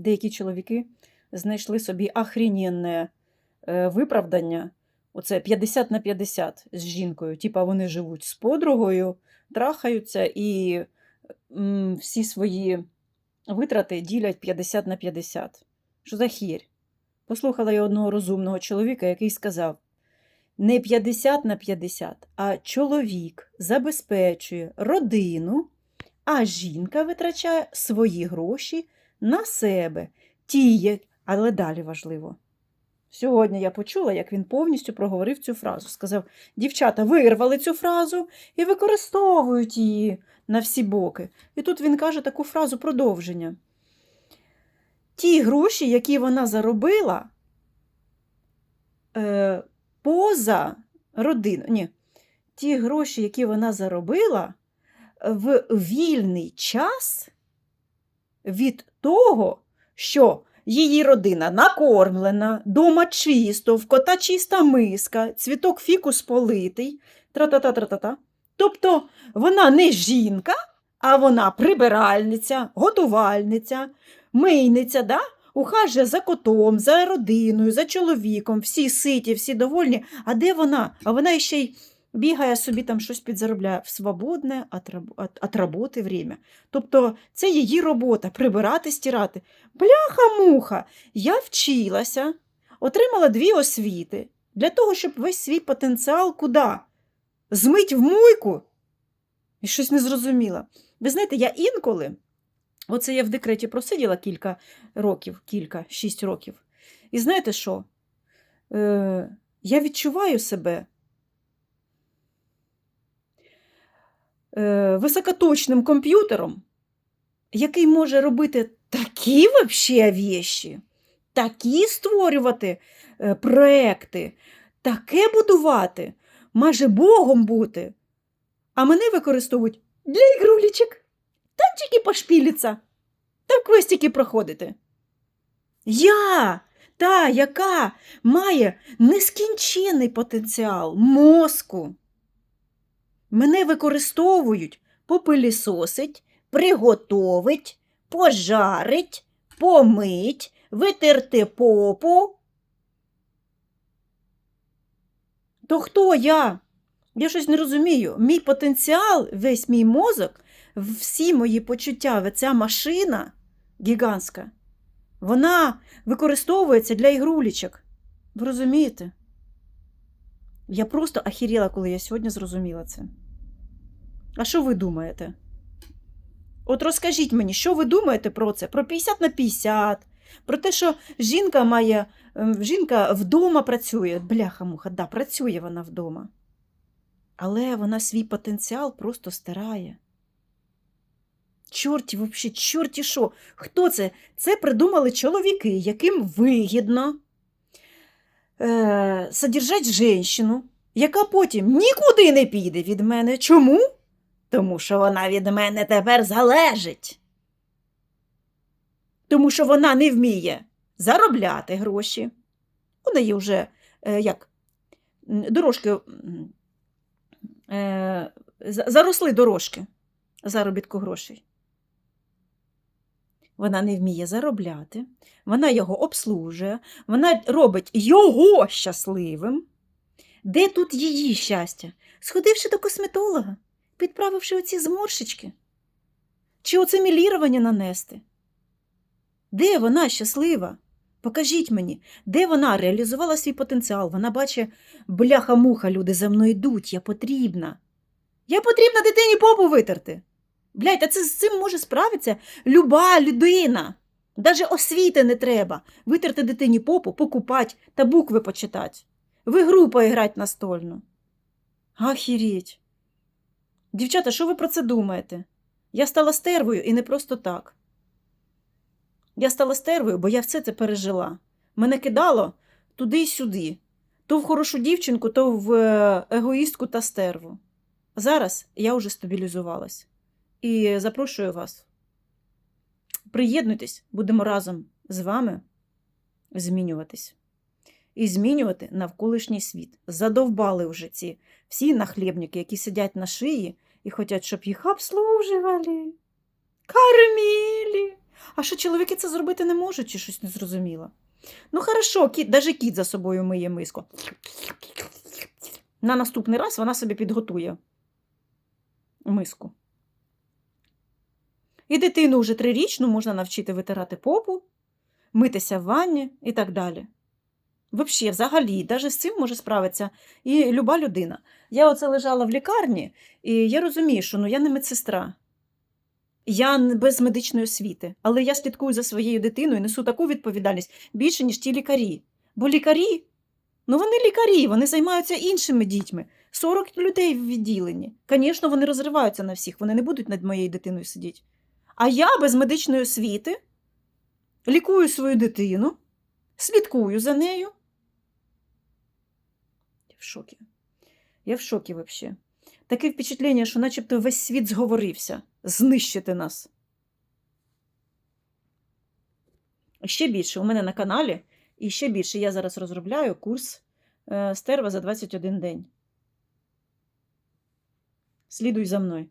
деякі чоловіки знайшли собі ахрінєнне е, виправдання. Оце 50 на 50 з жінкою. Типа вони живуть з подругою, трахаються і м, всі свої витрати ділять 50 на 50. Що за хір? Послухала я одного розумного чоловіка, який сказав: не 50 на 50, а чоловік забезпечує родину, а жінка витрачає свої гроші на себе. Ті, є- але далі важливо. Сьогодні я почула, як він повністю проговорив цю фразу. Сказав: дівчата вирвали цю фразу і використовують її на всі боки. І тут він каже таку фразу продовження. Ті гроші, які вона заробила е, поза родиною. Ні, ті гроші, які вона заробила в вільний час від того, що її родина накормлена, дома чисто, в кота чиста миска, цвіток фікус политий, тра-та-та-тра-та-та. Тобто вона не жінка, а вона прибиральниця, готувальниця, мийниця, да? ухажує за котом, за родиною, за чоловіком, всі ситі, всі довольні. А де вона? А вона ще й бігає собі там щось підзаробляє в свободне от роботи время. Тобто це її робота прибирати, стирати. Бляха-муха! Я вчилася, отримала дві освіти для того, щоб весь свій потенціал куди? Змить в муйку? І щось не зрозуміла. Ви знаєте, я інколи, оце я в декреті просиділа кілька років, кілька, шість років. І знаєте що? Е, я відчуваю себе високоточним комп'ютером, який може робити такі вообще вещі, такі створювати е, проекти, таке будувати, майже Богом бути. А мене використовують для ігрулічок. Тільки пошпіліться, там квестики проходити. Я, та, яка має нескінчений потенціал мозку. Мене використовують попилісосить, приготовить, пожарить, помить, витерти попу. То хто я? Я щось не розумію. Мій потенціал, весь мій мозок, всі мої почуття, ця машина гігантська, вона використовується для ігрулічок. Ви розумієте? Я просто ахіріла, коли я сьогодні зрозуміла це. А що ви думаєте? От розкажіть мені, що ви думаєте про це? Про 50 на 50, про те, що жінка має, ем, жінка вдома працює. Бляха-муха, да, працює вона вдома. Але вона свій потенціал просто стирає. Чорті, взагалі, чорті що? Хто це? Це придумали чоловіки, яким вигідно е, содержать жінку, яка потім нікуди не піде від мене. Чому? Тому що вона від мене тепер залежить. Тому що вона не вміє заробляти гроші. У неї вже е, як дорожки е, заросли дорожки заробітку грошей. Вона не вміє заробляти, вона його обслужує, вона робить його щасливим. Де тут її щастя? Сходивши до косметолога, підправивши оці зморшечки? Чи оце мілірування нанести? Де вона щаслива? Покажіть мені, де вона реалізувала свій потенціал? Вона бачить, бляха-муха, люди за мною йдуть, я потрібна. Я потрібна дитині попу витерти. Блядь, а це з цим може справитися люба людина. Даже освіти не треба. Витерти дитині попу, покупати та букви почитати. В ігру поіграти настольну. Ахіріть. Дівчата, що ви про це думаєте? Я стала стервою і не просто так. Я стала стервою, бо я все це пережила. Мене кидало туди й сюди. То в хорошу дівчинку, то в е, егоїстку та стерву. Зараз я вже стабілізувалась. І запрошую вас. Приєднуйтесь, будемо разом з вами змінюватись. І змінювати навколишній світ. Задовбали вже ці всі нахлєбники, які сидять на шиї і хочуть, щоб їх обслужували, кормили, А що чоловіки це зробити не можуть, чи щось не зрозуміло? Ну, хорошо, кіт, навіть кіт за собою миє миску. На наступний раз вона собі підготує миску. І дитину вже трирічну можна навчити витирати попу, митися в ванні і так далі. Взагалі, взагалі, навіть з цим може справитися і люба людина. Я оце лежала в лікарні, і я розумію, що ну, я не медсестра. Я без медичної освіти, але я слідкую за своєю дитиною і несу таку відповідальність більше, ніж ті лікарі. Бо лікарі, ну вони лікарі, вони займаються іншими дітьми. 40 людей в відділенні. Звісно, вони розриваються на всіх, вони не будуть над моєю дитиною сидіти. А я без медичної освіти лікую свою дитину, слідкую за нею. В шокі. Я в шокі взагалі. Таке впечатлення, що начебто весь світ зговорився знищити нас. Ще більше у мене на каналі, і ще більше я зараз розробляю курс е, стерва за 21 день. Слідуй за мною.